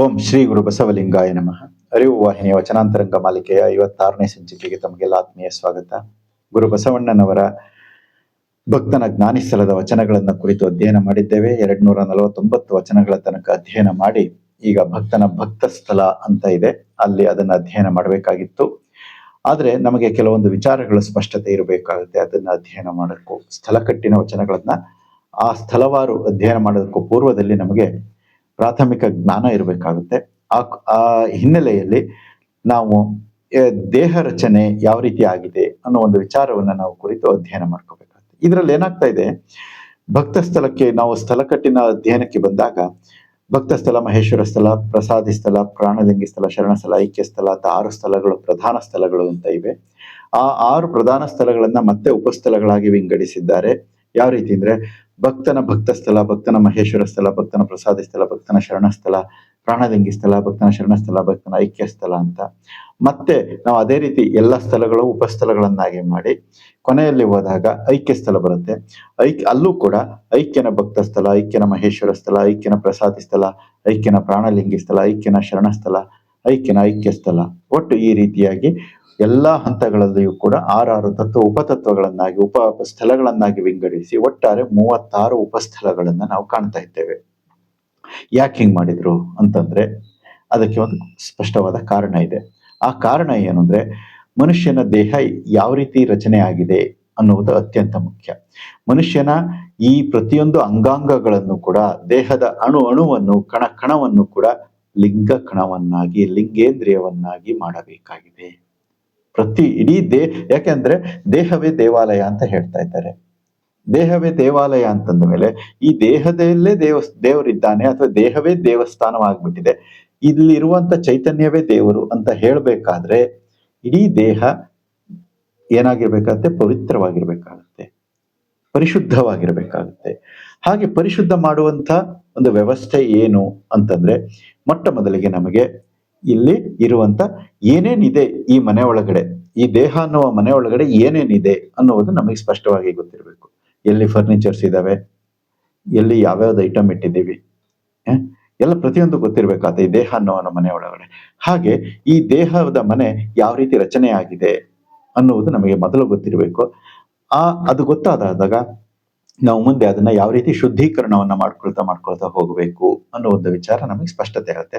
ಓಂ ಶ್ರೀ ಗುರು ಬಸವಲಿಂಗಾಯ ನಮಃ. ಅರಿವು ವಾಹಿನಿಯ ವಚನಾಂತರಂಗ ಮಾಲಿಕೆಯ ಐವತ್ತಾರನೇ ಸಂಚಿಕೆಗೆ ತಮಗೆಲ್ಲ ಆತ್ಮೀಯ ಸ್ವಾಗತ. ಗುರು ಬಸವಣ್ಣನವರ ಭಕ್ತನ ಜ್ಞಾನಿಸ್ಥಳದ ವಚನಗಳನ್ನು ಕುರಿತು ಅಧ್ಯಯನ ಮಾಡಿದ್ದೇವೆ. ಎರಡ್ ನೂರ ನಲವತ್ತೊಂಬತ್ತು ವಚನಗಳ ತನಕ ಅಧ್ಯಯನ ಮಾಡಿ, ಈಗ ಭಕ್ತನ ಭಕ್ತ ಸ್ಥಳ ಅಂತ ಇದೆ. ಅಲ್ಲಿ ಅದನ್ನು ಅಧ್ಯಯನ ಮಾಡಬೇಕಾಗಿತ್ತು. ಆದರೆ ನಮಗೆ ಕೆಲವೊಂದು ವಿಚಾರಗಳು ಸ್ಪಷ್ಟತೆ ಇರಬೇಕಾಗುತ್ತೆ. ಅದನ್ನು ಅಧ್ಯಯನ ಮಾಡೋಕ್ಕೂ, ಸ್ಥಳ ಕಟ್ಟಿನ ವಚನಗಳನ್ನ ಆ ಸ್ಥಳವಾರು ಅಧ್ಯಯನ ಮಾಡೋದಕ್ಕೂ ಪೂರ್ವದಲ್ಲಿ ನಮಗೆ ಪ್ರಾಥಮಿಕ ಜ್ಞಾನ ಇರಬೇಕಾಗುತ್ತೆ. ಆ ಆ ಹಿನ್ನೆಲೆಯಲ್ಲಿ ನಾವು ದೇಹ ರಚನೆ ಯಾವ ರೀತಿ ಆಗಿದೆ ಅನ್ನೋ ಒಂದು ವಿಚಾರವನ್ನು ನಾವು ಕುರಿತು ಅಧ್ಯಯನ ಮಾಡ್ಕೋಬೇಕಾಗುತ್ತೆ. ಇದರಲ್ಲಿ ಏನಾಗ್ತಾ ಇದೆ, ಭಕ್ತ ಸ್ಥಳಕ್ಕೆ ನಾವು ಸ್ಥಳಕಟ್ಟಿನ ಅಧ್ಯಯನಕ್ಕೆ ಬಂದಾಗ, ಭಕ್ತ ಸ್ಥಳ, ಮಹೇಶ್ವರ ಸ್ಥಳ, ಪ್ರಸಾದಿ ಸ್ಥಳ, ಪ್ರಾಣಲಿಂಗಿ ಸ್ಥಳ, ಶರಣ ಸ್ಥಳ, ಐಕ್ಯ ಸ್ಥಳ, ಅಂತ ಆರು ಸ್ಥಳಗಳು, ಪ್ರಧಾನ ಸ್ಥಳಗಳು ಅಂತ ಇವೆ. ಆ ಆರು ಪ್ರಧಾನ ಸ್ಥಳಗಳನ್ನ ಮತ್ತೆ ಉಪಸ್ಥಳಗಳಾಗಿ ವಿಂಗಡಿಸಿದ್ದಾರೆ. ಯಾವ ರೀತಿ ಅಂದ್ರೆ ಭಕ್ತನ ಭಕ್ತ ಸ್ಥಳ, ಭಕ್ತನ ಮಹೇಶ್ವರ ಸ್ಥಳ, ಭಕ್ತನ ಪ್ರಸಾದಿ ಸ್ಥಳ, ಭಕ್ತನ ಶರಣ ಸ್ಥಳ ಪ್ರಾಣದಂಗಿ ಸ್ಥಳ, ಭಕ್ತನ ಶರಣ ಸ್ಥಳ, ಭಕ್ತನ ಐಕ್ಯ ಸ್ಥಳ ಅಂತ. ಮತ್ತೆ ನಾವು ಅದೇ ರೀತಿ ಎಲ್ಲ ಸ್ಥಳಗಳು ಉಪಸ್ಥಳಗಳನ್ನಾಗಿ ಮಾಡಿ ಕೊನೆಯಲ್ಲಿ ಹೋದಾಗ ಐಕ್ಯ ಸ್ಥಳ ಬರುತ್ತೆ. ಐಕ್, ಅಲ್ಲೂ ಕೂಡ ಐಕ್ಯನ ಭಕ್ತ ಸ್ಥಳ, ಐಕ್ಯನ ಮಹೇಶ್ವರ ಸ್ಥಳ, ಐಕ್ಯನ ಪ್ರಸಾದಿ ಸ್ಥಳ, ಐಕ್ಯನ ಪ್ರಾಣಲಿಂಗಿ ಸ್ಥಳ, ಐಕ್ಯನ ಶರಣ ಸ್ಥಳ, ಐಕ್ಯನ ಐಕ್ಯ ಸ್ಥಳ. ಒಟ್ಟು ಈ ರೀತಿಯಾಗಿ ಎಲ್ಲಾ ಹಂತಗಳಲ್ಲಿಯೂ ಕೂಡ ಆರಾರು ತತ್ವ ಉಪತತ್ವಗಳನ್ನಾಗಿ, ಉಪ ಸ್ಥಳಗಳನ್ನಾಗಿ ವಿಂಗಡಿಸಿ ಒಟ್ಟಾರೆ ಮೂವತ್ತಾರು ಉಪಸ್ಥಳಗಳನ್ನು ನಾವು ಕಾಣ್ತಾ ಇದ್ದೇವೆ. ಯಾಕೆ ಹಿಂಗ್ ಮಾಡಿದ್ರು ಅಂತಂದ್ರೆ ಅದಕ್ಕೆ ಒಂದು ಸ್ಪಷ್ಟವಾದ ಕಾರಣ ಇದೆ. ಆ ಕಾರಣ ಏನು ಅಂದ್ರೆ ಮನುಷ್ಯನ ದೇಹ ಯಾವ ರೀತಿ ರಚನೆ ಆಗಿದೆ ಅನ್ನುವುದು ಅತ್ಯಂತ ಮುಖ್ಯ. ಮನುಷ್ಯನ ಈ ಪ್ರತಿಯೊಂದು ಅಂಗಾಂಗಗಳನ್ನು ಕೂಡ, ದೇಹದ ಅಣು ಅಣುವನ್ನು, ಕಣ ಕಣವನ್ನು ಕೂಡ ಲಿಂಗ ಕಣವನ್ನಾಗಿ ಲಿಂಗೇಂದ್ರಿಯವನ್ನಾಗಿ ಮಾಡಬೇಕಾಗಿದೆ. ಪ್ರತಿ ಇಡೀ ದೇ, ಯಾಕೆಂದ್ರೆ ದೇಹವೇ ದೇವಾಲಯ ಅಂತ ಹೇಳ್ತಾ ಇದ್ದಾರೆ. ದೇಹವೇ ದೇವಾಲಯ ಅಂತಂದ ಮೇಲೆ ಈ ದೇಹದಲ್ಲೇ ದೇವ, ದೇವರಿದ್ದಾನೆ ಅಥವಾ ದೇಹವೇ ದೇವಸ್ಥಾನವಾಗ್ಬಿಟ್ಟಿದೆ. ಇಲ್ಲಿರುವಂತ ಚೈತನ್ಯವೇ ದೇವರು ಅಂತ ಹೇಳ್ಬೇಕಾದ್ರೆ ಇಡೀ ದೇಹ ಏನಾಗಿರ್ಬೇಕಾಗತ್ತೆ? ಪವಿತ್ರವಾಗಿರ್ಬೇಕಾಗತ್ತೆ. ಪರಿಶುದ್ಧವಾಗಿರ್ಬೇಕಾಗತ್ತೆ. ಹಾಗೆ ಪರಿಶುದ್ಧ ಮಾಡುವಂತ ಒಂದು ವ್ಯವಸ್ಥೆ ಏನು ಅಂತಂದ್ರೆ ಮೊಟ್ಟ ಮೊದಲಿಗೆ ನಮಗೆ ಇಲ್ಲಿ ಇರುವಂತ ಏನೇನಿದೆ ಈ ಮನೆ ಒಳಗಡೆ, ಈ ದೇಹ ಅನ್ನುವ ಮನೆ ಒಳಗಡೆ ಏನೇನಿದೆ ಅನ್ನುವುದು ನಮಗೆ ಸ್ಪಷ್ಟವಾಗಿ ಗೊತ್ತಿರಬೇಕು. ಎಲ್ಲಿ ಫರ್ನಿಚರ್ಸ್ ಇದಾವೆ, ಎಲ್ಲಿ ಯಾವ್ಯಾವ್ದು ಐಟಮ್ ಇಟ್ಟಿದ್ದೀವಿ? ಎಲ್ಲ ಪ್ರತಿಯೊಂದು ಗೊತ್ತಿರಬೇಕಾದ ಈ ದೇಹ ಅನ್ನೋ ಮನೆ ಒಳಗಡೆ. ಹಾಗೆ ಈ ದೇಹದ ಮನೆ ಯಾವ ರೀತಿ ರಚನೆ ಆಗಿದೆ ಅನ್ನುವುದು ನಮಗೆ ಮೊದಲು ಗೊತ್ತಿರಬೇಕು. ಆ, ಅದು ಗೊತ್ತಾದಾಗ ನಾವು ಮುಂದೆ ಅದನ್ನ ಯಾವ ರೀತಿ ಶುದ್ಧೀಕರಣವನ್ನ ಮಾಡ್ಕೊಳ್ತಾ ಮಾಡ್ಕೊಳ್ತಾ ಹೋಗಬೇಕು ಅನ್ನೋ ಒಂದು ವಿಚಾರ ನಮಗೆ ಸ್ಪಷ್ಟತೆ ಆಗುತ್ತೆ.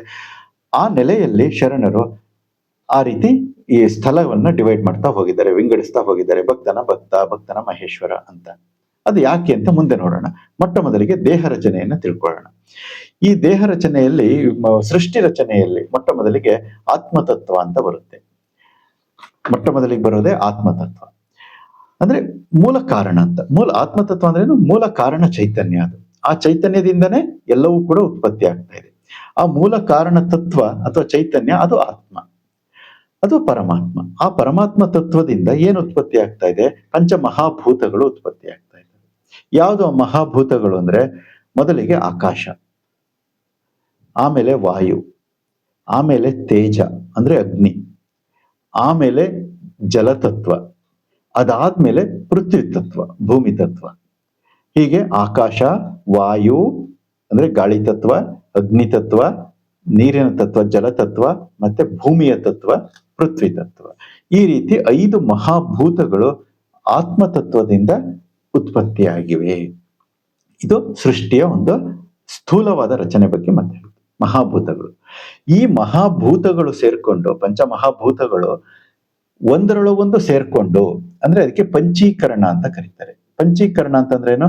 ಆ ನೆಲೆಯಲ್ಲಿ ಶರಣರು ಆ ರೀತಿ ಈ ಸ್ಥಳವನ್ನ ಡಿವೈಡ್ ಮಾಡ್ತಾ ಹೋಗಿದ್ದಾರೆ, ವಿಂಗಡಿಸ್ತಾ ಹೋಗಿದ್ದಾರೆ, ಭಕ್ತನ ಭಕ್ತ, ಭಕ್ತನ ಮಹೇಶ್ವರ ಅಂತ. ಅದು ಯಾಕೆ ಅಂತ ಮುಂದೆ ನೋಡೋಣ. ಮೊಟ್ಟ ಮೊದಲಿಗೆ ದೇಹ ರಚನೆಯನ್ನು ತಿಳ್ಕೊಳ್ಳೋಣ. ಈ ದೇಹ ರಚನೆಯಲ್ಲಿ ಸೃಷ್ಟಿ ರಚನೆಯಲ್ಲಿ ಮೊಟ್ಟ ಮೊದಲಿಗೆ ಆತ್ಮತತ್ವ ಅಂತ ಬರುತ್ತೆ. ಮೊಟ್ಟ ಮೊದಲಿಗೆ ಬರೋದೇ ಆತ್ಮತತ್ವ. ಅಂದ್ರೆ ಮೂಲ ಕಾರಣ ಅಂತ. ಮೂಲ ಆತ್ಮತತ್ವ ಅಂದ್ರೆ ಏನು? ಮೂಲ ಕಾರಣ ಚೈತನ್ಯ ಅದು. ಆ ಚೈತನ್ಯದಿಂದನೇ ಎಲ್ಲವೂ ಕೂಡ ಉತ್ಪತ್ತಿ ಆಗ್ತಾ ಇದೆ. ಆ ಮೂಲ ಕಾರಣ ತತ್ವ ಅಥವಾ ಚೈತನ್ಯ ಅದು ಆತ್ಮ. ಅದು ಪರಮಾತ್ಮ. ಆ ಪರಮಾತ್ಮ ತತ್ವದಿಂದ ಏನು ಉತ್ಪತ್ತಿ ಆಗ್ತಾ ಇದೆ? ಪಂಚ ಮಹಾಭೂತಗಳು ಉತ್ಪತ್ತಿ ಆಗ್ತಾ ಇದೆ. ಯಾವುದು ಮಹಾಭೂತಗಳು ಅಂದ್ರೆ? ಮೊದಲಿಗೆ ಆಕಾಶ. ಆಮೇಲೆ ವಾಯು. ಆಮೇಲೆ ತೇಜ ಅಂದ್ರೆ ಅಗ್ನಿ. ಆಮೇಲೆ ಜಲತತ್ವ. ಅದಾದ್ಮೇಲೆ ಪೃಥ್ವಿ ತತ್ವ, ಭೂಮಿ ತತ್ವ. ಹೀಗೆ ಆಕಾಶ, ವಾಯು ಅಂದ್ರೆ ಗಾಳಿ ತತ್ವ ಅಗ್ನಿ ತತ್ವ ನೀರಿನ ತತ್ವ, ಜಲತತ್ವ ಮತ್ತೆ ಭೂಮಿಯ ತತ್ವ, ಪೃಥ್ವಿ ತತ್ವ. ಈ ರೀತಿ ಐದು ಮಹಾಭೂತಗಳು ಆತ್ಮತತ್ವದಿಂದ ಉತ್ಪತ್ತಿಯಾಗಿವೆ. ಇದು ಸೃಷ್ಟಿಯ ಒಂದು ಸ್ಥೂಲವಾದ ರಚನೆ ಬಗ್ಗೆ ಮಾತಾಡ್ತೀವಿ ಮಹಾಭೂತಗಳು. ಈ ಮಹಾಭೂತಗಳು ಸೇರ್ಕೊಂಡು, ಪಂಚ ಮಹಾಭೂತಗಳು ಒಂದರೊಳಗೊಂದು ಸೇರ್ಕೊಂಡು, ಅಂದ್ರೆ ಅದಕ್ಕೆ ಪಂಚೀಕರಣ ಅಂತ ಕರೀತಾರೆ. ಪಂಚೀಕರಣ ಅಂತಂದ್ರೆ ಏನು?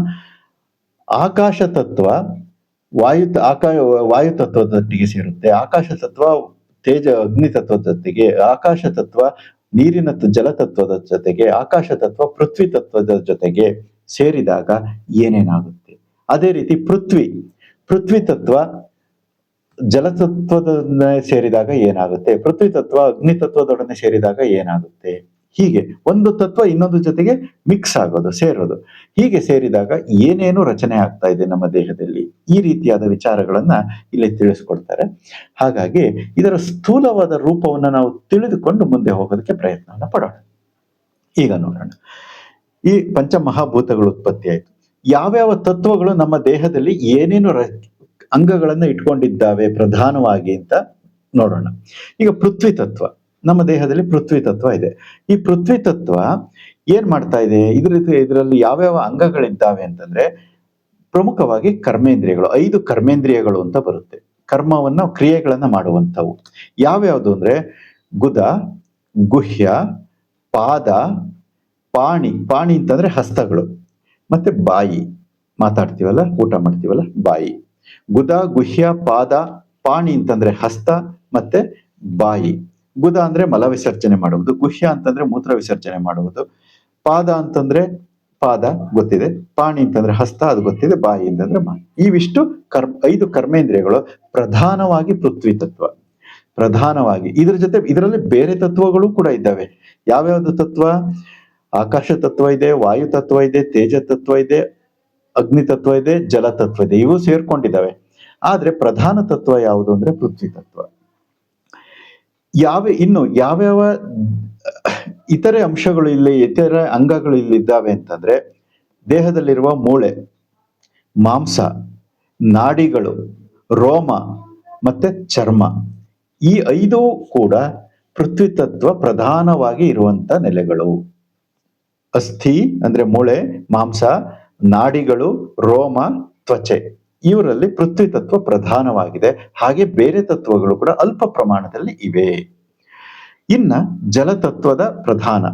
ಆಕಾಶ ತತ್ವ ವಾಯು ತ- ಆಕಾ ವಾಯು ತತ್ವದೊಟ್ಟಿಗೆ ಸೇರುತ್ತೆ. ಆಕಾಶ ತತ್ವ, ತೇಜ, ಅಗ್ನಿ ತತ್ವದ ಆಕಾಶ ತತ್ವ, ನೀರಿನ ಜಲತತ್ವದ ಜೊತೆಗೆ, ಆಕಾಶ ತತ್ವ, ಪೃಥ್ವಿ ತತ್ವದ ಜೊತೆಗೆ ಸೇರಿದಾಗ ಏನೇನಾಗುತ್ತೆ? ಅದೇ ರೀತಿ ಪೃಥ್ವಿ ಪೃಥ್ವಿ ತತ್ವ ಜಲತತ್ವದೊಡನೆ ಸೇರಿದಾಗ ಏನಾಗುತ್ತೆ? ಪೃಥ್ವಿ ತತ್ವ, ಅಗ್ನಿ ತತ್ವದೊಡನೆ ಸೇರಿದಾಗ ಏನಾಗುತ್ತೆ? ಹೀಗೆ ಒಂದು ತತ್ವ ಇನ್ನೊಂದು ಜೊತೆಗೆ ಮಿಕ್ಸ್ ಆಗೋದು, ಸೇರೋದು. ಹೀಗೆ ಸೇರಿದಾಗ ಏನೇನು ರಚನೆ ಆಗ್ತಾ ಇದೆ ನಮ್ಮ ದೇಹದಲ್ಲಿ. ಈ ರೀತಿಯಾದ ವಿಚಾರಗಳನ್ನ ಇಲ್ಲಿ ತಿಳಿಸ್ಕೊಡ್ತಾರೆ. ಹಾಗಾಗಿ ಇದರ ಸ್ಥೂಲವಾದ ರೂಪವನ್ನ ನಾವು ತಿಳಿದುಕೊಂಡು ಮುಂದೆ ಹೋಗೋದಕ್ಕೆ ಪ್ರಯತ್ನವನ್ನ ಪಡೋಣ. ಈಗ ನೋಡೋಣ. ಈ ಪಂಚ ಮಹಾಭೂತಗಳು ಉತ್ಪತ್ತಿ ಆಯ್ತು. ಯಾವ್ಯಾವ ತತ್ವಗಳು ನಮ್ಮ ದೇಹದಲ್ಲಿ ಏನೇನು ರ- ಅಂಗಗಳನ್ನ ಇಟ್ಕೊಂಡಿದ್ದಾವೆ ಪ್ರಧಾನವಾಗಿ ಅಂತ ನೋಡೋಣ. ಈಗ ಪೃಥ್ವಿ ತತ್ವ. ನಮ್ಮ ದೇಹದಲ್ಲಿ ಪೃಥ್ವಿ ತತ್ವ ಇದೆ. ಈ ಪೃಥ್ವಿ ತತ್ವ ಏನ್ ಮಾಡ್ತಾ ಇದೆ? ಇದ್ರ ಇದರಲ್ಲಿ ಯಾವ್ಯಾವ ಅಂಗಗಳಿದ್ದಾವೆ ಅಂತಂದ್ರೆ ಪ್ರಮುಖವಾಗಿ ಕರ್ಮೇಂದ್ರಿಯಗಳು. ಐದು ಕರ್ಮೇಂದ್ರಿಯಗಳು ಅಂತ ಬರುತ್ತೆ. ಕರ್ಮವನ್ನ ಕ್ರಿಯೆಗಳನ್ನ ಮಾಡುವಂಥವು. ಯಾವ್ಯಾವುದು ಅಂದ್ರೆ ಗುದ, ಗುಹ್ಯ, ಪಾದ, ಪಾಣಿ. ಪಾಣಿ ಅಂತಂದ್ರೆ ಹಸ್ತಗಳು. ಮತ್ತೆ ಬಾಯಿ. ಮಾತಾಡ್ತೀವಲ್ಲ? ಊಟ ಮಾಡ್ತೀವಲ್ಲ? ಬಾಯಿ. ಗುದ, ಗುಹ್ಯ, ಪಾದ, ಪಾಣಿ ಅಂತಂದ್ರೆ ಹಸ್ತ ಮತ್ತೆ ಬಾಯಿ. ಗುದ ಅಂದ್ರೆ ಮಲ ವಿಸರ್ಜನೆ ಮಾಡುವುದು, ಗುಹ್ಯ ಅಂತಂದ್ರೆ ಮೂತ್ರ ವಿಸರ್ಜನೆ ಮಾಡುವುದು. ಪಾದ ಅಂತಂದ್ರೆ ಪಾದ, ಗೊತ್ತಿದೆ. ಪಾಣಿ ಅಂತಂದ್ರೆ ಹಸ್ತ, ಅದು ಗೊತ್ತಿದೆ. ಬಾಯಿ ಅಂತಂದ್ರೆ ಮಾ ಇವಿಷ್ಟು ಕರ್ ಐದು ಕರ್ಮೇಂದ್ರಿಯಗಳು ಪ್ರಧಾನವಾಗಿ ಪೃಥ್ವಿ ತತ್ವ. ಪ್ರಧಾನವಾಗಿ. ಇದ್ರ ಜೊತೆ ಇದರಲ್ಲಿ ಬೇರೆ ತತ್ವಗಳು ಕೂಡ ಇದ್ದಾವೆ. ಯಾವ್ಯಾವ್ದು ತತ್ವ? ಆಕಾಶ ತತ್ವ ಇದೆ, ವಾಯು ತತ್ವ ಇದೆ, ತೇಜ ತತ್ವ ಇದೆ, ಅಗ್ನಿ ತತ್ವ ಇದೆ, ಜಲ ತತ್ವ ಇದೆ. ಇವು ಸೇರ್ಕೊಂಡಿದ್ದಾವೆ. ಆದ್ರೆ ಪ್ರಧಾನ ತತ್ವ ಯಾವುದು ಅಂದ್ರೆ ಪೃಥ್ವಿ ತತ್ವ. ಯಾವ, ಇನ್ನು ಯಾವ್ಯಾವ, ಇತರೆ ಅಂಶಗಳು ಇಲ್ಲಿ, ಇತರ ಅಂಗಗಳು ಇಲ್ಲಿ ಇದ್ದಾವೆ ಅಂತಂದ್ರೆ, ದೇಹದಲ್ಲಿರುವ ಮೂಳೆ, ಮಾಂಸ, ನಾಡಿಗಳು, ರೋಮ ಮತ್ತೆ ಚರ್ಮ, ಈ ಐದು ಕೂಡ ಪೃಥ್ವಿ ತತ್ವ ಪ್ರಧಾನವಾಗಿ ಇರುವಂತ ನೆಲೆಗಳು. ಅಸ್ಥಿ ಅಂದ್ರೆ ಮೂಳೆ, ಮಾಂಸ, ನಾಡಿಗಳು, ರೋಮ, ತ್ವಚೆ. ಇವರಲ್ಲಿ ಪೃಥ್ವಿ ತತ್ವ ಪ್ರಧಾನವಾಗಿದೆ. ಹಾಗೆ ಬೇರೆ ತತ್ವಗಳು ಕೂಡ ಅಲ್ಪ ಪ್ರಮಾಣದಲ್ಲಿ ಇವೆ. ಇನ್ನ ಜಲತತ್ವದ ಪ್ರಧಾನ.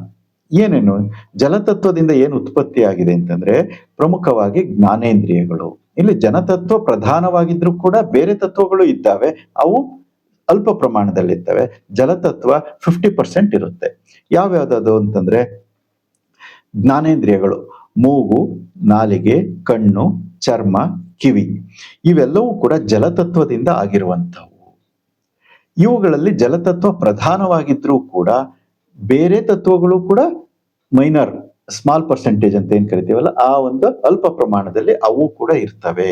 ಏನೇನು? ಜಲತತ್ವದಿಂದ ಏನು ಉತ್ಪತ್ತಿಯಾಗಿದೆ ಅಂತಂದ್ರೆ ಪ್ರಮುಖವಾಗಿ ಜ್ಞಾನೇಂದ್ರಿಯಗಳು. ಇಲ್ಲಿ ಜನತತ್ವ ಪ್ರಧಾನವಾಗಿದ್ರೂ ಕೂಡ ಬೇರೆ ತತ್ವಗಳು ಇದ್ದಾವೆ. ಅವು ಅಲ್ಪ ಪ್ರಮಾಣದಲ್ಲಿರ್ತವೆ. ಜಲತತ್ವ ಫಿಫ್ಟಿ ಪರ್ಸೆಂಟ್ ಇರುತ್ತೆ. ಯಾವ್ಯಾವ್ದು ಅಂತಂದ್ರೆ ಜ್ಞಾನೇಂದ್ರಿಯಗಳು. ಮೂಗು, ನಾಲಿಗೆ, ಕಣ್ಣು, ಚರ್ಮ ಕಿವಿ. ಇವೆಲ್ಲವೂ ಕೂಡ ಜಲತತ್ವದಿಂದ ಆಗಿರುವಂಥವು. ಇವುಗಳಲ್ಲಿ ಜಲತತ್ವ ಪ್ರಧಾನವಾಗಿದ್ರೂ ಕೂಡ ಬೇರೆ ತತ್ವಗಳು ಕೂಡ ಮೈನರ್ ಸ್ಮಾಲ್ ಪರ್ಸೆಂಟೇಜ್ ಅಂತ ಏನು ಕರಿತೀವಲ್ಲ, ಆ ಒಂದು ಅಲ್ಪ ಪ್ರಮಾಣದಲ್ಲಿ ಅವು ಕೂಡ ಇರ್ತವೆ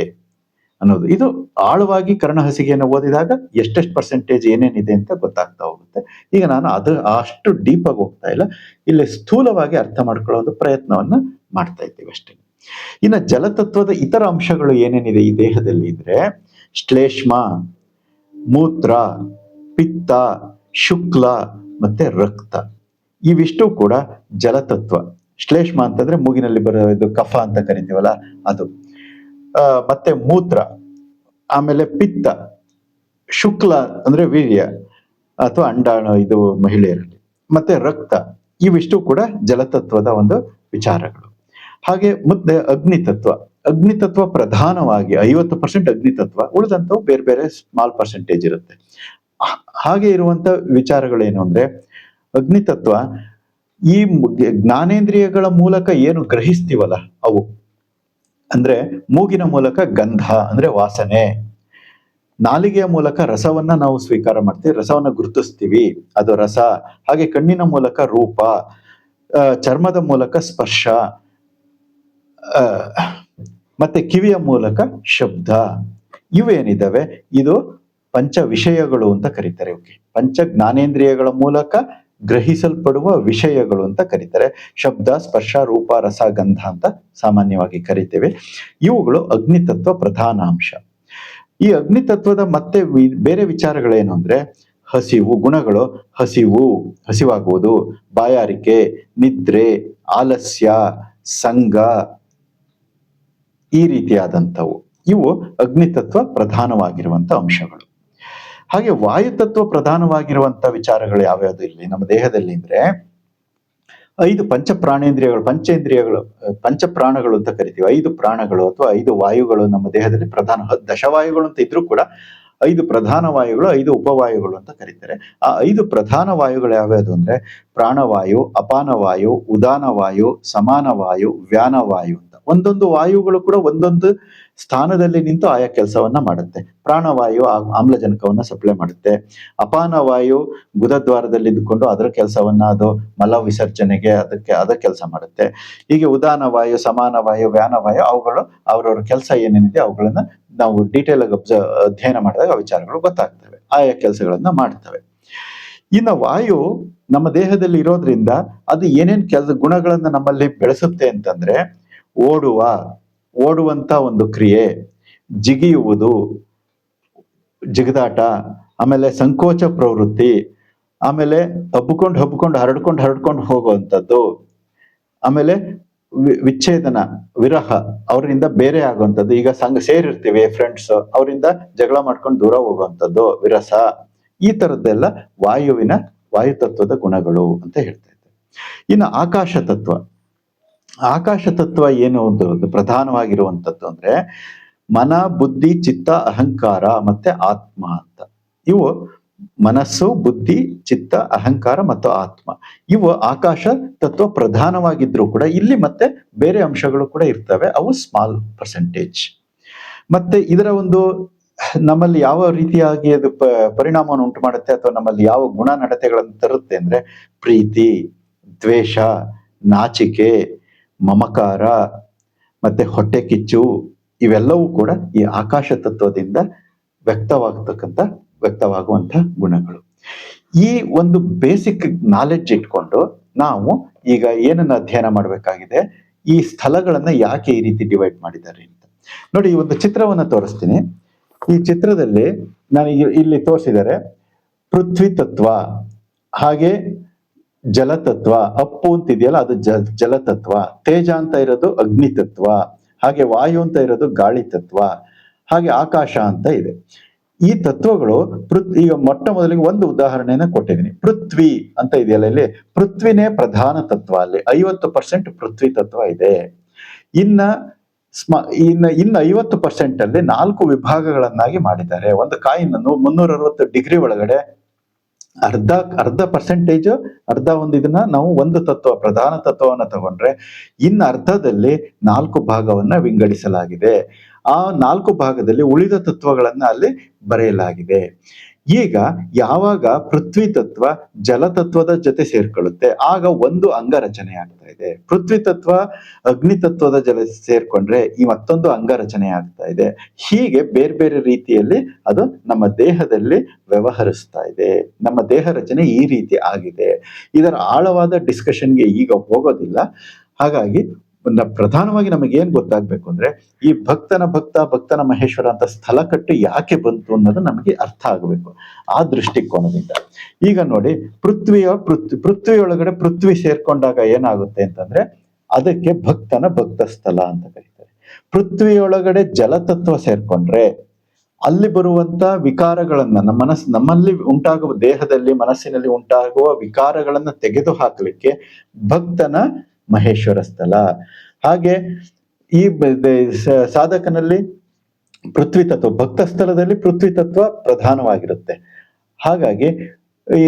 ಅನ್ನೋದು. ಇದು ಆಳವಾಗಿ ಕರ್ಣಹಸಿಗೆಯನ್ನು ಓದಿದಾಗ ಎಷ್ಟೆಷ್ಟು ಪರ್ಸೆಂಟೇಜ್ ಏನೇನಿದೆ ಅಂತ ಗೊತ್ತಾಗ್ತಾ ಹೋಗುತ್ತೆ. ಈಗ ನಾನು ಅದು ಅಷ್ಟು ಡೀಪ್ ಆಗಿ ಹೋಗ್ತಾ ಇಲ್ಲ. ಇಲ್ಲಿ ಸ್ಥೂಲವಾಗಿ ಅರ್ಥ ಮಾಡ್ಕೊಳ್ಳೋದು ಪ್ರಯತ್ನವನ್ನ ಮಾಡ್ತಾ ಇದ್ದೀವಿ ಅಷ್ಟೇ. ಇನ್ನು ಜಲತತ್ವದ ಇತರ ಅಂಶಗಳು ಏನೇನಿದೆ ಈ ದೇಹದಲ್ಲಿ ಇದ್ರೆ ಶ್ಲೇಷ್ಮ, ಮೂತ್ರ, ಪಿತ್ತ, ಶುಕ್ಲ ಮತ್ತೆ ರಕ್ತ. ಇವಿಷ್ಟು ಕೂಡ ಜಲತತ್ವ. ಶ್ಲೇಷ್ಮ ಅಂತಂದ್ರೆ ಮೂಗಿನಲ್ಲಿ ಬರೋ ಇದು ಕಫ ಅಂತ ಕರಿತೀವಲ್ಲ ಅದು. ಮತ್ತೆ ಮೂತ್ರ, ಆಮೇಲೆ ಪಿತ್ತ, ಶುಕ್ಲ ಅಂದ್ರೆ ವೀರ್ಯ ಅಥವಾ ಅಂಡಾಣ ಇದು ಮಹಿಳೆಯರಲ್ಲಿ. ಮತ್ತೆ ರಕ್ತ, ಇವಿಷ್ಟು ಕೂಡ ಜಲತತ್ವದ ಒಂದು ವಿಚಾರಗಳು. ಹಾಗೆ ಮುದ್ದೆ ಅಗ್ನಿ ತತ್ವ ಅಗ್ನಿ ತತ್ವ ಪ್ರಧಾನವಾಗಿ ಐವತ್ತು ಪರ್ಸೆಂಟ್ ಅಗ್ನಿತತ್ವ ಉಳಿದಂತವು ಬೇರೆ ಬೇರೆ ಸ್ಮಾಲ್ ಪರ್ಸೆಂಟೇಜ್ ಇರುತ್ತೆ. ಹಾಗೆ ಇರುವಂತ ವಿಚಾರಗಳೇನು ಅಂದ್ರೆ, ಅಗ್ನಿತತ್ವ ಈ ಮು- ಜ್ಞಾನೇಂದ್ರಿಯಗಳ ಮೂಲಕ ಏನು ಗ್ರಹಿಸ್ತೀವಲ್ಲ ಅವು? ಅಂದ್ರೆ ಮೂಗಿನ ಮೂಲಕ ಗಂಧ, ಅಂದ್ರೆ ವಾಸನೆ. ನಾಲಿಗೆಯ ಮೂಲಕ ರಸವನ್ನ ನಾವು ಸ್ವೀಕಾರ ಮಾಡ್ತೀವಿ, ರಸವನ್ನ ಗುರುತಿಸ್ತೀವಿ. ಅದು ರಸ. ಹಾಗೆ ಕಣ್ಣಿನ ಮೂಲಕ ರೂಪ ಚರ್ಮದ ಮೂಲಕ ಸ್ಪರ್ಶ ಮತ್ತೆ ಕಿವಿಯ ಮೂಲಕ ಶಬ್ದ. ಇವೇನಿದ್ದಾವೆ ಇದು ಪಂಚ ವಿಷಯಗಳು ಅಂತ ಕರೀತಾರೆ ಓಕೆ ಪಂಚ ಜ್ಞಾನೇಂದ್ರಿಯಗಳ ಮೂಲಕ ಗ್ರಹಿಸಲ್ಪಡುವ ವಿಷಯಗಳು ಅಂತ ಕರೀತಾರೆ. ಶಬ್ದ, ಸ್ಪರ್ಶ, ರೂಪ, ರಸ, ಗಂಧ ಅಂತ ಸಾಮಾನ್ಯವಾಗಿ ಕರಿತೇವೆ. ಇವುಗಳು ಅಗ್ನಿತತ್ವ ಪ್ರಧಾನ ಅಂಶ. ಈ ಅಗ್ನಿತತ್ವದ ಮತ್ತೆ ಬೇರೆ ವಿಚಾರಗಳೇನು ಅಂದ್ರೆ ಹಸಿವು, ಗುಣಗಳು. ಹಸಿವು, ಹಸಿವಾಗುವುದು. ಬಾಯಾರಿಕೆ, ನಿದ್ರೆ, ಆಲಸ್ಯ ಸಂಗ ಈ ರೀತಿಯಾದಂಥವು. ಇವು ಅಗ್ನಿತತ್ವ ಪ್ರಧಾನವಾಗಿರುವಂಥ ಅಂಶಗಳು. ಹಾಗೆ ವಾಯುತತ್ವ ಪ್ರಧಾನವಾಗಿರುವಂತ ವಿಚಾರಗಳು ಯಾವ್ಯಾವುದು ಇಲ್ಲಿ ನಮ್ಮ ದೇಹದಲ್ಲಿ ಅಂದ್ರೆ ಐದು ಪಂಚ ಪ್ರಾಣೇಂದ್ರಿಯಗಳು ಪಂಚೇಂದ್ರಿಯಗಳು ಪಂಚ ಪ್ರಾಣಗಳು ಅಂತ ಕರಿತೀವಿ. ಐದು ಪ್ರಾಣಗಳು ಅಥವಾ ಐದು ವಾಯುಗಳು ನಮ್ಮ ದೇಹದಲ್ಲಿ ಪ್ರಧಾನ, ದಶವಾಯುಗಳು ಅಂತ ಇದ್ರೂ ಕೂಡ ಐದು ಪ್ರಧಾನ ವಾಯುಗಳು, ಐದು ಉಪವಾಯುಗಳು ಅಂತ ಕರೀತಾರೆ. ಆ ಐದು ಪ್ರಧಾನ ವಾಯುಗಳು ಯಾವ್ಯಾವುದು ಅಂದ್ರೆ ಪ್ರಾಣವಾಯು ಅಪಾನವಾಯು ಉದಾನವಾಯು ಸಮಾನವಾಯು ವ್ಯಾನವಾಯು ಅಂತ. ಒಂದೊಂದು ವಾಯುಗಳು ಕೂಡ ಒಂದೊಂದು ಸ್ಥಾನದಲ್ಲಿ ನಿಂತು ಆಯಾ ಕೆಲಸವನ್ನ ಮಾಡುತ್ತೆ. ಪ್ರಾಣವಾಯು ಆಮ್ಲಜನಕವನ್ನ ಸಪ್ಲೈ ಮಾಡುತ್ತೆ. ಅಪಾನವಾಯು ಗುದದ್ವಾರದಲ್ಲಿ ಇದ್ದುಕೊಂಡು ಅದರ ಕೆಲಸವನ್ನ ಅದು ಮಲ ವಿಸರ್ಜನೆಗೆ ಅದಕ್ಕೆ, ಅದ ಕೆಲಸ ಮಾಡುತ್ತೆ. ಹೀಗೆ ಉದಾನ ವಾಯು, ಸಮಾನ ವಾಯು, ವ್ಯಾನ ವಾಯು, ಅವುಗಳು ಅವರವರ ಕೆಲಸ ಏನೇನಿದೆ ಅವುಗಳನ್ನ ನಾವು ಡೀಟೇಲ್ ಆಗಿ ಅಧ್ಯಯನ ಮಾಡಿದಾಗ ಆ ವಿಚಾರಗಳು ಗೊತ್ತಾಗ್ತವೆ ಆಯಾ ಕೆಲಸಗಳನ್ನ ಮಾಡ್ತವೆ. ಇನ್ನು ವಾಯು ನಮ್ಮ ದೇಹದಲ್ಲಿ ಇರೋದ್ರಿಂದ ಅದು ಏನೇನು ಕೆಲಸ ಗುಣಗಳನ್ನ ನಮ್ಮಲ್ಲಿ ಬೆಳೆಸುತ್ತೆ ಅಂತಂದ್ರೆ ಓಡುವ, ಓಡುವಂತ ಒಂದು ಕ್ರಿಯೆ, ಜಿಗಿಯುವುದು, ಜಿಗದಾಟ, ಆಮೇಲೆ ಸಂಕೋಚ ಪ್ರವೃತ್ತಿ, ಆಮೇಲೆ ಹಬ್ಬಕೊಂಡು ಹಬ್ಕೊಂಡು ಹರಡ್ಕೊಂಡು ಹರಡ್ಕೊಂಡು ಹೋಗುವಂಥದ್ದು, ಆಮೇಲೆ ವಿಚ್ಛೇದನ, ವಿರಹ ಅವರಿಂದ ಬೇರೆ ಆಗುವಂಥದ್ದು. ಈಗ ಸಂಘ ಸೇರಿರ್ತೀವಿ ಫ್ರೆಂಡ್ಸ್ ಅವರಿಂದ ಜಗಳ ಮಾಡ್ಕೊಂಡು ದೂರ ಹೋಗುವಂಥದ್ದು, ವಿರಸ. ಈ ತರದ್ದೆಲ್ಲ ವಾಯುವಿನ ವಾಯು ತತ್ವದ ಗುಣಗಳು ಅಂತ ಹೇಳ್ತಾ ಇದ್ದಾರೆ ಇನ್ನು ಆಕಾಶ ತತ್ವ. ಆಕಾಶ ತತ್ವ ಏನು ಒಂದು ಪ್ರಧಾನವಾಗಿರುವಂಥದ್ದು ಅಂದ್ರೆ ಮನ, ಬುದ್ಧಿ, ಚಿತ್ತ, ಅಹಂಕಾರ ಮತ್ತೆ ಆತ್ಮ ಅಂತ. ಇವು ಮನಸ್ಸು, ಬುದ್ಧಿ, ಚಿತ್ತ, ಅಹಂಕಾರ ಮತ್ತು ಆತ್ಮ. ಇವು ಆಕಾಶ ತತ್ವ ಪ್ರಧಾನವಾಗಿದ್ರು ಕೂಡ ಇಲ್ಲಿ ಮತ್ತೆ ಬೇರೆ ಅಂಶಗಳು ಕೂಡ ಇರ್ತವೆ. ಅವು ಸ್ಮಾಲ್ ಪರ್ಸೆಂಟೇಜ್ ಮತ್ತೆ ಇದರ ಒಂದು ನಮ್ಮಲ್ಲಿ ಯಾವ ರೀತಿಯಾಗಿ ಅದು ಪರಿಣಾಮವನ್ನು ಉಂಟು ಮಾಡುತ್ತೆ ಅಥವಾ ನಮ್ಮಲ್ಲಿ ಯಾವ ಗುಣ ನಡತೆಗಳನ್ನು ತರುತ್ತೆ ಅಂದ್ರೆ ಪ್ರೀತಿ, ದ್ವೇಷ, ನಾಚಿಕೆ, ಮಮಕಾರ ಮತ್ತೆ ಹೊಟ್ಟೆ ಕಿಚ್ಚು ಇವೆಲ್ಲವೂ ಕೂಡ ಈ ಆಕಾಶ ತತ್ವದಿಂದ ವ್ಯಕ್ತವಾಗತಕ್ಕಂಥ ವ್ಯಕ್ತವಾಗುವಂಥ ಗುಣಗಳು. ಈ ಒಂದು ಬೇಸಿಕ್ ನಾಲೆಡ್ಜ್ ಇಟ್ಕೊಂಡು ನಾವು ಈಗ ಏನನ್ನ ಅಧ್ಯಯನ ಮಾಡಬೇಕಾಗಿದೆ, ಈ ಸ್ಥಳಗಳನ್ನ ಯಾಕೆ ಈ ರೀತಿ ಡಿವೈಡ್ ಮಾಡಿದ್ದಾರೆ ಅಂತ. ನೋಡಿ, ಈ ಒಂದು ಚಿತ್ರವನ್ನ ತೋರಿಸ್ತೀನಿ. ಈ ಚಿತ್ರದಲ್ಲಿ ನಾನು ಇಲ್ಲಿ ತೋರಿಸಿದರೆ ಪೃಥ್ವಿ ತತ್ವ, ಹಾಗೆ ಜಲತತ್ವ, ಅಪ್ಪು ಅಂತ ಇದೆಯಲ್ಲ ಅದು ಜ, ಜಲತತ್ವ, ತೇಜ ಅಂತ ಇರೋದು ಅಗ್ನಿ ತತ್ವ ಹಾಗೆ ವಾಯು ಅಂತ ಇರೋದು ಗಾಳಿ ತತ್ವ ಹಾಗೆ ಆಕಾಶ ಅಂತ ಇದೆ. ಈ ತತ್ವಗಳು ಪೃಥ್, ಈಗ ಮೊಟ್ಟ ಮೊದಲಿಗೆ ಒಂದು ಉದಾಹರಣೆಯನ್ನ ಕೊಟ್ಟಿದ್ದೀನಿ. ಪೃಥ್ವಿ ಅಂತ ಇದೆಯಲ್ಲ ಇಲ್ಲಿ? ಪೃಥ್ವಿನೇ ಪ್ರಧಾನ ತತ್ವ ಅಲ್ಲಿ. ಐವತ್ತು ಪರ್ಸೆಂಟ್ ಪೃಥ್ವಿ ತತ್ವ ಇದೆ. ಇನ್ನ ಸ್ಮ, ಇನ್ನ, ಇನ್ನು ಐವತ್ತು ಪರ್ಸೆಂಟ್ ಅಲ್ಲಿ ನಾಲ್ಕು ವಿಭಾಗಗಳನ್ನಾಗಿ ಮಾಡಿದ್ದಾರೆ. ಒಂದು ಕಾಯಿನನ್ನು ಮುನ್ನೂರ ಅರವತ್ತು ಡಿಗ್ರಿ ಒಳಗಡೆ ಅರ್ಧ ಅರ್ಧ ಪರ್ಸೆಂಟೇಜ್ ಅರ್ಧ ಒಂದು ಇದನ್ನ ನಾವು ಒಂದು ತತ್ವ, ಪ್ರಧಾನ ತತ್ವವನ್ನು ತಗೊಂಡ್ರೆ ಇನ್ನು ಅರ್ಧದಲ್ಲಿ ನಾಲ್ಕು ಭಾಗವನ್ನ ವಿಂಗಡಿಸಲಾಗಿದೆ. ಆ ನಾಲ್ಕು ಭಾಗದಲ್ಲಿ ಉಳಿದ ತತ್ವಗಳನ್ನ ಅಲ್ಲಿ ಬರೆಯಲಾಗಿದೆ. ಈಗ ಯಾವಾಗ ಪೃಥ್ವಿ ತತ್ವ ಜಲತತ್ವದ ಜೊತೆ ಸೇರ್ಕೊಳ್ಳುತ್ತೆ, ಆಗ ಒಂದು ಅಂಗರಚನೆ ಆಗ್ತಾ ಇದೆ. ಪೃಥ್ವಿ ತತ್ವ ಅಗ್ನಿ ತತ್ವದ ಜಲ ಸೇರ್ಕೊಂಡ್ರೆ ಈ ಮತ್ತೊಂದು ಅಂಗರಚನೆ ಆಗ್ತಾ ಇದೆ. ಹೀಗೆ ಬೇರೆ ಬೇರೆ ರೀತಿಯಲ್ಲಿ ಅದು ನಮ್ಮ ದೇಹದಲ್ಲಿ ವ್ಯವಹರಿಸ್ತಾ ಇದೆ. ನಮ್ಮ ದೇಹ ರಚನೆ ಈ ರೀತಿ ಆಗಿದೆ. ಇದರ ಆಳವಾದ ಡಿಸ್ಕಷನ್ಗೆ ಈಗ ಹೋಗೋದಿಲ್ಲ. ಹಾಗಾಗಿ ಪ್ರಧಾನವಾಗಿ ನಮಗೆ ಏನ್ ಗೊತ್ತಾಗ್ಬೇಕು ಅಂದ್ರೆ ಈ ಭಕ್ತನ ಭಕ್ತ, ಭಕ್ತನ ಮಹೇಶ್ವರ ಅಂತ ಸ್ಥಳ ಕಟ್ಟು ಯಾಕೆ ಬಂತು ಅನ್ನೋದು ನಮಗೆ ಅರ್ಥ ಆಗಬೇಕು ಆ ದೃಷ್ಟಿಕೋನದಿಂದ. ಈಗ ನೋಡಿ, ಪೃಥ್ವಿಯ ಪೃಥ್ವಿ ಪೃಥ್ವಿಯೊಳಗಡೆ ಪೃಥ್ವಿ ಸೇರ್ಕೊಂಡಾಗ ಏನಾಗುತ್ತೆ ಅಂತಂದ್ರೆ ಅದಕ್ಕೆ ಭಕ್ತನ ಭಕ್ತ ಸ್ಥಳ ಅಂತ ಕರೀತಾರೆ. ಪೃಥ್ವಿಯೊಳಗಡೆ ಜಲತತ್ವ ಸೇರ್ಕೊಂಡ್ರೆ ಅಲ್ಲಿ ಬರುವಂತ ವಿಕಾರಗಳನ್ನ ನಮ್ಮ ಮನಸ್ಸು, ನಮ್ಮಲ್ಲಿ ಉಂಟಾಗುವ ದೇಹದಲ್ಲಿ, ಮನಸ್ಸಿನಲ್ಲಿ ಉಂಟಾಗುವ ವಿಕಾರಗಳನ್ನ ತೆಗೆದು ಹಾಕಲಿಕ್ಕೆ ಭಕ್ತನ ಮಹೇಶ್ವರ ಸ್ಥಳ. ಹಾಗೆ ಈ ಸಾಧಕನಲ್ಲಿ ಪೃಥ್ವಿ ತತ್ವ, ಭಕ್ತ ಸ್ಥಳದಲ್ಲಿ ಪೃಥ್ವಿ ತತ್ವ ಪ್ರಧಾನವಾಗಿರುತ್ತೆ. ಹಾಗಾಗಿ ಈ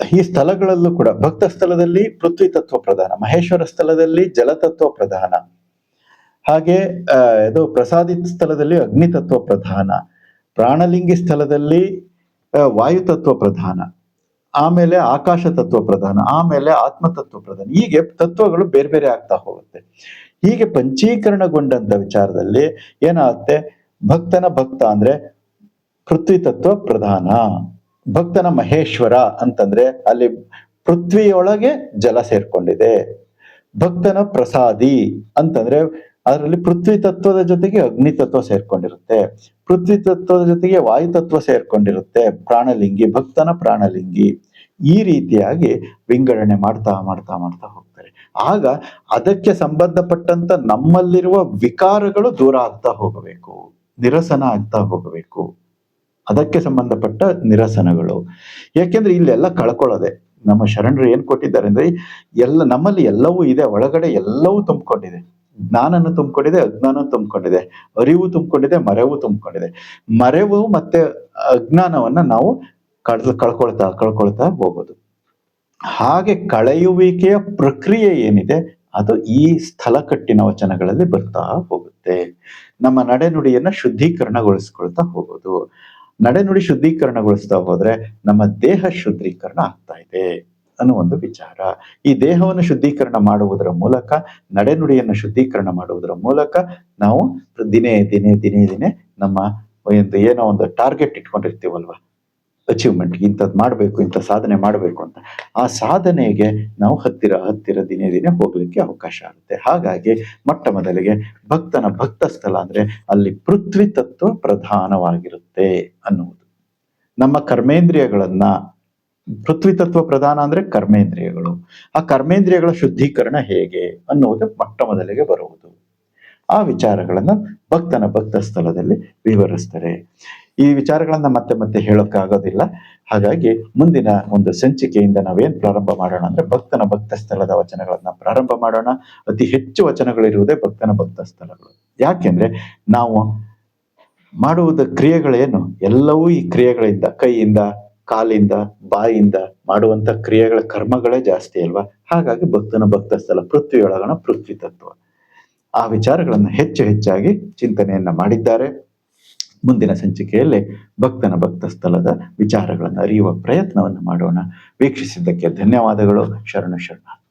ಈ ಸ್ಥಳಗಳಲ್ಲೂ ಕೂಡ ಭಕ್ತ ಸ್ಥಳದಲ್ಲಿ ಪೃಥ್ವಿ ತತ್ವ ಪ್ರಧಾನ, ಮಹೇಶ್ವರ ಸ್ಥಳದಲ್ಲಿ ಜಲತತ್ವ ಪ್ರಧಾನ. ಹಾಗೆ ಇದು ಪ್ರಸಾದಿ ಸ್ಥಳದಲ್ಲಿ ಅಗ್ನಿ ತತ್ವ ಪ್ರಧಾನ, ಪ್ರಾಣಲಿಂಗಿ ಸ್ಥಳದಲ್ಲಿ ವಾಯುತತ್ವ ವಾಯು ತತ್ವ ಪ್ರಧಾನ. ಆಮೇಲೆ ಆಕಾಶ ತತ್ವ ಪ್ರಧಾನ, ಆಮೇಲೆ ಆತ್ಮ ತತ್ವ ಪ್ರಧಾನ. ಹೀಗೆ ತತ್ವಗಳು ಬೇರೆ ಬೇರೆ ಆಗ್ತಾ ಹೋಗುತ್ತೆ. ಹೀಗೆ ಪಂಚೀಕರಣಗೊಂಡಂತ ವಿಚಾರದಲ್ಲಿ ಏನಾಗುತ್ತೆ? ಭಕ್ತನ ಭಕ್ತ ಅಂದ್ರೆ ಪೃಥ್ವಿ ತತ್ವ ಪ್ರಧಾನ, ಭಕ್ತನ ಮಹೇಶ್ವರ ಅಂತಂದ್ರೆ ಅಲ್ಲಿ ಪೃಥ್ವಿಯೊಳಗೆ ಜಲ ಸೇರ್ಕೊಂಡಿದೆ. ಭಕ್ತನ ಪ್ರಸಾದಿ ಅಂತಂದ್ರೆ ಅದರಲ್ಲಿ ಪೃಥ್ವಿ ತತ್ವದ ಜೊತೆಗೆ ಅಗ್ನಿ ತತ್ವ ಸೇರ್ಕೊಂಡಿರುತ್ತೆ. ಪೃಥ್ವಿ ತತ್ವದ ಜೊತೆಗೆ ವಾಯು ತತ್ವ ಸೇರ್ಕೊಂಡಿರುತ್ತೆ. ಪ್ರಾಣಲಿಂಗಿ, ಭಕ್ತನ ಪ್ರಾಣಲಿಂಗಿ ಈ ರೀತಿಯಾಗಿ ವಿಂಗಡಣೆ ಮಾಡ್ತಾ ಮಾಡ್ತಾ ಮಾಡ್ತಾ ಹೋಗ್ತಾರೆ. ಆಗ ಅದಕ್ಕೆ ಸಂಬಂಧಪಟ್ಟಂತ ನಮ್ಮಲ್ಲಿರುವ ವಿಕಾರಗಳು ದೂರ ಆಗ್ತಾ ಹೋಗಬೇಕು, ನಿರಸನ ಆಗ್ತಾ ಹೋಗಬೇಕು. ಅದಕ್ಕೆ ಸಂಬಂಧಪಟ್ಟ ನಿರಸನಗಳು. ಯಾಕೆಂದ್ರೆ ಇಲ್ಲೆಲ್ಲ ಕಳ್ಕೊಳ್ಳೋದೆ. ನಮ್ಮ ಶರಣರು ಏನ್ ಕೊಟ್ಟಿದ್ದಾರೆ ಅಂದ್ರೆ, ಎಲ್ಲ ನಮ್ಮಲ್ಲಿ ಎಲ್ಲವೂ ಇದೆ, ಒಳಗಡೆ ಎಲ್ಲವೂ ತುಂಬಿಕೊಂಡಿದೆ. ಜ್ಞಾನನು ತುಂಬಿಕೊಂಡಿದೆ ಅಜ್ಞಾನ ತುಂಬಿಕೊಂಡಿದೆ, ಅರಿವು ತುಂಬಿಕೊಂಡಿದೆ, ಮರೆವು ತುಂಬಿಕೊಂಡಿದೆ. ಮರೆವು ಮತ್ತೆ ಅಜ್ಞಾನವನ್ನ ನಾವು ಕಳ್ ಕಳ್ಕೊಳ್ತಾ ಕಳ್ಕೊಳ್ತಾ ಹೋಗೋದು. ಹಾಗೆ ಕಳೆಯುವಿಕೆಯ ಪ್ರಕ್ರಿಯೆ ಏನಿದೆ, ಅದು ಈ ಸ್ಥಳಕಟ್ಟಿನ ವಚನಗಳಲ್ಲಿ ಬರ್ತಾ ಹೋಗುತ್ತೆ. ನಮ್ಮ ನಡೆನುಡಿಯನ್ನ ಶುದ್ಧೀಕರಣಗೊಳಿಸ್ಕೊಳ್ತಾ ಹೋಗೋದು. ನಡೆನುಡಿ ಶುದ್ಧೀಕರಣಗೊಳಿಸ್ತಾ ಹೋದ್ರೆ ನಮ್ಮ ದೇಹ ಶುದ್ಧೀಕರಣ ಆಗ್ತಾ ಇದೆ. ಅನ್ನೋ ಒಂದು ವಿಚಾರ. ಈ ದೇಹವನ್ನು ಶುದ್ಧೀಕರಣ ಮಾಡುವುದರ ಮೂಲಕ, ನಡೆನುಡಿಯನ್ನು ಶುದ್ಧೀಕರಣ ಮಾಡುವುದರ ಮೂಲಕ ನಾವು ದಿನೇ ದಿನೇ ದಿನೇ ದಿನೇ ನಮ್ಮ ಒಂದು ಏನೋ ಒಂದು ಟಾರ್ಗೆಟ್ ಇಟ್ಕೊಂಡಿರ್ತೀವಲ್ವ? ಅಚೀವ್ಮೆಂಟ್ ಇಂಥದ್ದು ಮಾಡಬೇಕು, ಇಂಥ ಸಾಧನೆ ಮಾಡಬೇಕು ಅಂತ. ಆ ಸಾಧನೆಗೆ ನಾವು ಹತ್ತಿರ ಹತ್ತಿರ ದಿನೇ ದಿನೇ ಹೋಗಲಿಕ್ಕೆ ಅವಕಾಶ ಆಗುತ್ತೆ. ಹಾಗಾಗಿ ಮೊಟ್ಟ ಮೊದಲಿಗೆ ಭಕ್ತನ ಭಕ್ತ ಸ್ಥಳ ಅಂದ್ರೆ ಅಲ್ಲಿ ಪೃಥ್ವಿ ತತ್ವ ಪ್ರಧಾನವಾಗಿರುತ್ತೆ ಅನ್ನುವುದು. ನಮ್ಮ ಕರ್ಮೇಂದ್ರಿಯಗಳನ್ನ ಪೃಥ್ವಿ ತತ್ವ ಪ್ರಧಾನ ಅಂದ್ರೆ ಕರ್ಮೇಂದ್ರಿಯಗಳು. ಆ ಕರ್ಮೇಂದ್ರಿಯಗಳ ಶುದ್ಧೀಕರಣ ಹೇಗೆ ಅನ್ನುವುದು ಮೊಟ್ಟ ಮೊದಲಿಗೆ ಬರುವುದು. ಆ ವಿಚಾರಗಳನ್ನ ಭಕ್ತನ ಭಕ್ತ ಸ್ಥಳದಲ್ಲಿ ವಿವರಿಸ್ತಾರೆ. ಈ ವಿಚಾರಗಳನ್ನ ಮತ್ತೆ ಮತ್ತೆ ಹೇಳೋಕ್ಕಾಗೋದಿಲ್ಲ. ಹಾಗಾಗಿ ಮುಂದಿನ ಒಂದು ಸಂಚಿಕೆಯಿಂದ ನಾವೇನ್ ಪ್ರಾರಂಭ ಮಾಡೋಣ ಅಂದ್ರೆ ಭಕ್ತನ ಭಕ್ತ ಸ್ಥಳದ ವಚನಗಳನ್ನ ಪ್ರಾರಂಭ ಮಾಡೋಣ. ಅತಿ ಹೆಚ್ಚು ವಚನಗಳಿರುವುದೇ ಭಕ್ತನ ಭಕ್ತ ಸ್ಥಳಗಳು. ಯಾಕೆಂದ್ರೆ ನಾವು ಮಾಡುವುದ ಕ್ರಿಯೆಗಳೇನು? ಎಲ್ಲವೂ ಈ ಕ್ರಿಯೆಗಳಿಂದ, ಕೈಯಿಂದ ಕಾಲಿಂದ, ಬಾಯಿಂದ ಮಾಡುವಂತ ಕ್ರಿಯೆಗಳ ಕರ್ಮಗಳೇ ಜಾಸ್ತಿ ಅಲ್ವಾ? ಹಾಗಾಗಿ ಭಕ್ತನ ಭಕ್ತ ಸ್ಥಳ ಪೃಥ್ವಿಯೊಳಗಣ ಪೃಥ್ವಿ ತತ್ವ. ಆ ವಿಚಾರಗಳನ್ನು ಹೆಚ್ಚು ಹೆಚ್ಚಾಗಿ ಚಿಂತನೆಯನ್ನ ಮಾಡಿದ್ದಾರೆ. ಮುಂದಿನ ಸಂಚಿಕೆಯಲ್ಲಿ ಭಕ್ತನ ಭಕ್ತ ಸ್ಥಳದ ವಿಚಾರಗಳನ್ನು ಅರಿಯುವ ಪ್ರಯತ್ನವನ್ನು ಮಾಡೋಣ. ವೀಕ್ಷಿಸಿದ್ದಕ್ಕೆ ಧನ್ಯವಾದಗಳು. ಶರಣ ಶರಣ